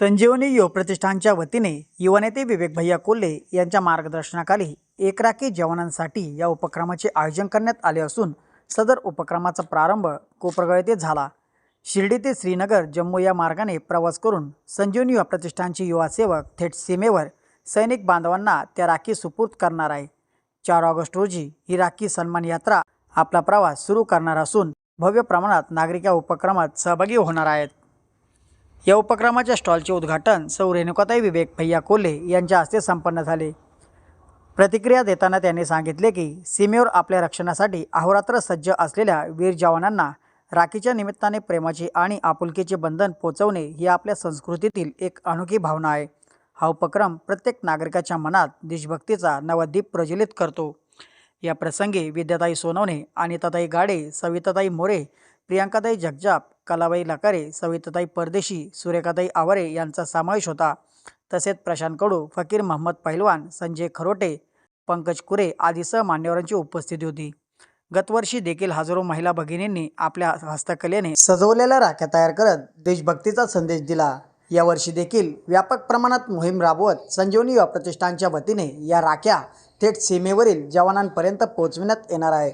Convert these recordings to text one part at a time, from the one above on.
संजीवनी युव प्रतिष्ठानच्या वतीने युवनेते विवेक भैया कोल्हे यांच्या मार्गदर्शनाखाली एकराकी जवानांसाठी या उपक्रमाचे आयोजन करण्यात आले असून सदर उपक्रमाचा प्रारंभ कोपरगळ येथे झाला. शिर्डी ते श्रीनगर जम्मू या मार्गाने प्रवास करून संजीवनी युवा प्रतिष्ठानचे युवा सेवक थेट सीमेवर सैनिक बांधवांना त्या राखी सुपूर्द करणार आहे. चार ऑगस्ट रोजी ही राखी सन्मान यात्रा आपला प्रवास सुरू करणार असून भव्य प्रमाणात नागरिक या उपक्रमात सहभागी होणार आहेत. या उपक्रमाच्या स्टॉलचे उद्घाटन सौ रेणुकाताई विवेक भैया कोल्हे यांच्या हस्ते संपन्न झाले. प्रतिक्रिया देताना त्यांनी सांगितले की सीमेवर आपल्या रक्षणासाठी अहोरात्र सज्ज असलेल्या वीर जवानांना राखीच्या निमित्ताने प्रेमाचे आणि आपुलकीचे बंधन पोचवणे ही आपल्या संस्कृतीतील एक अनोखी भावना आहे. हा उपक्रम प्रत्येक नागरिकाच्या मनात देशभक्तीचा नवदीप प्रज्वलित करतो. या प्रसंगी विद्याताई सोनवणे अनिताताई गाडे सविताताई मोरे प्रियांकाताई जगजाप कलाबाई लकारे सविताताई परदेशी सुरेखाताई आवारे यांचा समावेश होता. तसेच प्रशांत कडू फकीर महम्मद पहिलवान संजय खरोटे पंकज कुरे आदीसह मान्यवरांची उपस्थिती होती. गतवर्षी देखील हजारो महिला भगिनींनी आपल्या हस्तकलेने सजवलेल्या राख्या तयार करत देशभक्तीचा संदेश दिला. यावर्षी देखील व्यापक प्रमाणात मोहीम राबवत संजीवनी युवा प्रतिष्ठानच्या वतीने या राख्या थेट सीमेवरील जवानांपर्यंत पोहोचविण्यात येणार आहे.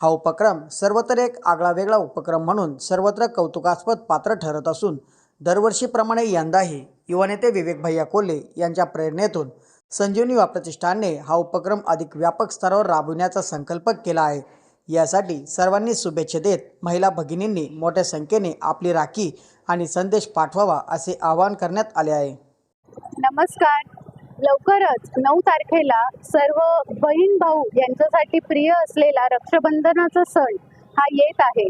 हा उपक्रम सर्वत्र एक आगळावेगळा उपक्रम म्हणून सर्वत्र कौतुकास्पद पात्र ठरत असून दरवर्षीप्रमाणे यंदाही युवानेते विवेक भैया कोल्हे यांच्या प्रेरणेतून संजीवनी युवा प्रतिष्ठानने हा उपक्रम अधिक व्यापक स्तरावर राबविण्याचा संकल्प केला आहे. यासाठी सर्वांनी शुभेच्छा देत महिला भगिनींनी मोठ्या संख्येने आपली राखी आणि संदेश पाठवावा असे आवाहन करण्यात आले आहे. नमस्कार. लवकरच नऊ तारखेला सर्व बहीण भाऊ यांच्यासाठी प्रिय असलेला रक्षाबंधनाचा सण हा येत आहे.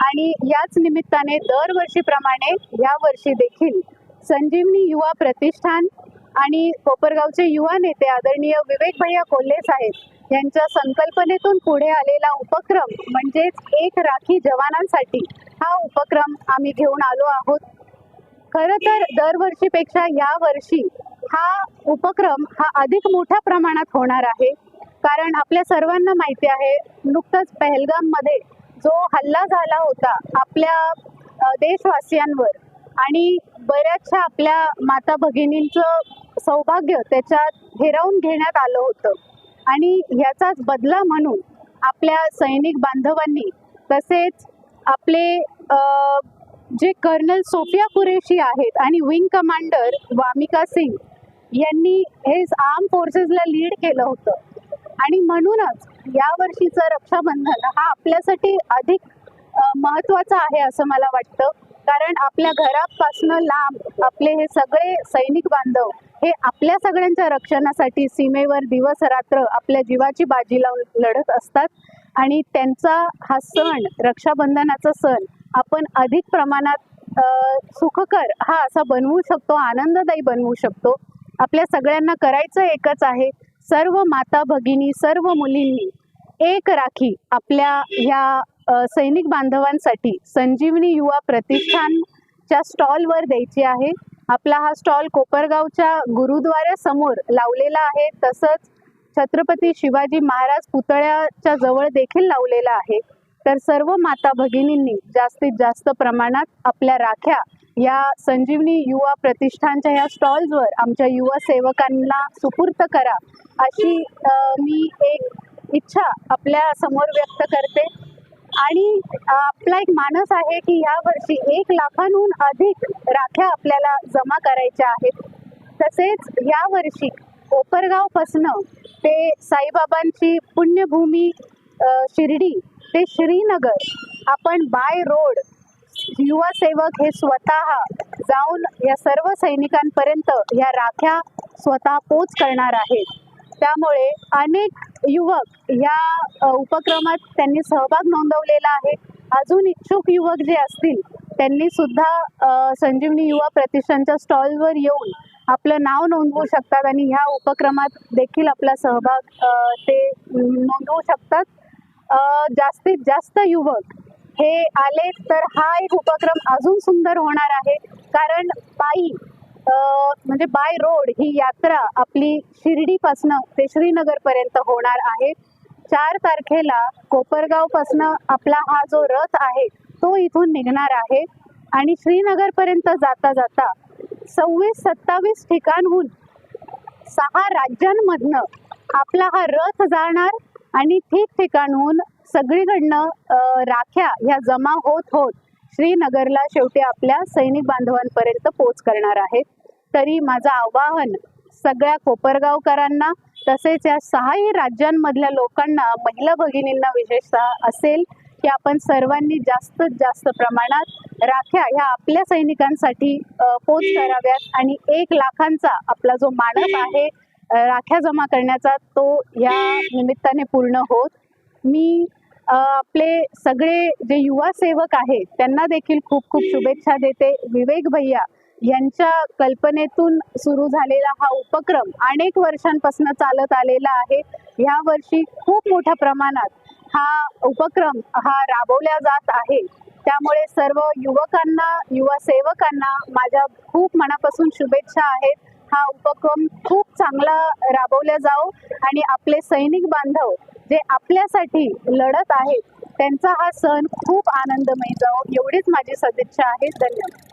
आणि याच निमित्ताने दरवर्षीप्रमाणे या वर्षी देखील संजीवनी युवा प्रतिष्ठान आणि कोपरगावचे युवा नेते आदरणीय विवेक भैया कोल्हे साहेब यांच्या संकल्पनेतून पुढे आलेला उपक्रम म्हणजेच एक राखी जवानांसाठी हा उपक्रम आम्ही घेऊन आलो आहोत. खरं तर दरवर्षीपेक्षा या वर्षी हा उपक्रम हा अधिक मोठ्या प्रमाणात होणार आहे. कारण आपल्या सर्वांना माहिती आहे नुकतंच पहलगाममध्ये जो हल्ला झाला होता आपल्या देशवासियांवर आणि बऱ्याचशा आपल्या माता भगिनींचं सौभाग्य त्याच्यात हिरावून घेण्यात आलं होतं. आणि याचाच बदला म्हणून आपल्या सैनिक बांधवांनी तसेच आपले जे कर्नल सोफिया कुरेशी आहेत आणि विंग कमांडर वामिका सिंग यांनी हे आर्म फोर्सेसला लीड केलं होतं. आणि म्हणूनच यावर्षीचं रक्षाबंधन हा आपल्यासाठी अधिक महत्त्वाचा आहे असं मला वाटतं. कारण आपल्या घरापासनं लांब आपले हे सगळे सैनिक बांधव हे आपल्या सगळ्यांच्या रक्षणासाठी सीमेवर दिवस रात्र आपल्या जीवाची बाजी लावून लढत असतात. आणि त्यांचा हा सण रक्षाबंधनाचा सण आपण अधिक प्रमाणात सुखकर हा असा बनवू शकतो आनंददायी बनवू शकतो. आपल्या सगळ्यांना करायचं एकच आहे सर्व माता भगिनी सर्व मुलींनी एक राखी आपल्या ह्या सैनिक बांधवांसाठी संजीवनी युवा प्रतिष्ठानच्या स्टॉलवर द्यायची आहे. आपला हा स्टॉल कोपरगावच्या गुरुद्वाऱ्यासमोर लावलेला आहे. तसंच छत्रपती शिवाजी महाराज पुतळ्याच्या जवळ देखील लावलेला आहे. तर सर्व माता भगिनींनी जास्तीत जास्त प्रमाणात आपल्या राख्या या संजीवनी युवा प्रतिष्ठानच्या या स्टॉल्सवर आमच्या युवा सेवकांना सुपूर्त करा अशी मी एक इच्छा आपल्यासमोर व्यक्त करते. आणि आपला एक मानस आहे की या वर्षी एक लाखांहून अधिक राख्या आपल्याला जमा करायच्या आहेत. तसेच या वर्षी कोपरगावपासनं ते साईबाबांची पुण्यभूमी शिर्डी ते श्रीनगर आपण बाय रोड युवा सेवक हे स्वतः जाऊन या सर्व सैनिकांपर्यंत या राख्या स्वतः पोच करणार आहेत. त्यामुळे अनेक युवक या उपक्रमात त्यांनी सहभाग नोंदवलेला आहे. अजून इच्छुक युवक जे असतील त्यांनी सुद्धा संजीवनी युवा प्रतिष्ठानच्या स्टॉलवर येऊन आपलं नाव नोंदवू शकतात आणि ह्या उपक्रमात देखील आपला सहभाग ते नोंदवू शकतात. जास्तीत जास्त युवक हे आले तर हा एक उपक्रम अजून सुंदर होणार आहे. कारण पायी म्हणजे बाय रोड ही यात्रा आपली शिर्डीपासनं ते श्रीनगर पर्यंत होणार आहे. चार तारखेला कोपरगाव पासन आपला हा जो रथ आहे तो इथून निघणार आहे आणि श्रीनगर पर्यंत जाता जाता सव्वीस सत्तावीस ठिकाणहून सहा राज्यांमधनं आपला हा रथ जाणार आणि ठिकठिकाणहून सगळीकडनं राख्या ह्या जमा होत होत. श्रीनगरला शेवटी आपल्या सैनिक बांधवांपर्यंत पोच करणार आहेत तरी माझं आवाहन सगळ्या कोपरगावकरांना तसेच या सहाही राज्यांमधल्या लोकांना महिला भगिनींना विशेषतः असेल की आपण सर्वांनी जास्तीत जास्त प्रमाणात राख्या ह्या आपल्या सैनिकांसाठी पोच कराव्यात आणि एक लाखांचा आपला जो मानस आहे राख्या जमा करण्याचा तो या निमित्ताने पूर्ण होत. मी आपले सगळे जे युवा सेवक आहेत त्यांना देखील खूप खूप शुभेच्छा देते. विवेक भैया यांच्या कल्पनेतून सुरू झालेला हा उपक्रम अनेक वर्षांपासून चालत आलेला आहे. या वर्षी खूप मोठ्या प्रमाणात हा उपक्रम हा राबवला जात आहे. त्यामुळे सर्व युवकांना युवा सेवकांना माझ्या खूप मनापासून शुभेच्छा आहेत. हा उपक्रम खूप चांगला राबवला जाओ आणि आपले सैनिक बांधव जे आपल्यासाठी लढत आहेत त्यांचा हा सण खूप आनंदमय जाऊ एवढीच माझी सदिच्छा आहे. धन्यवाद.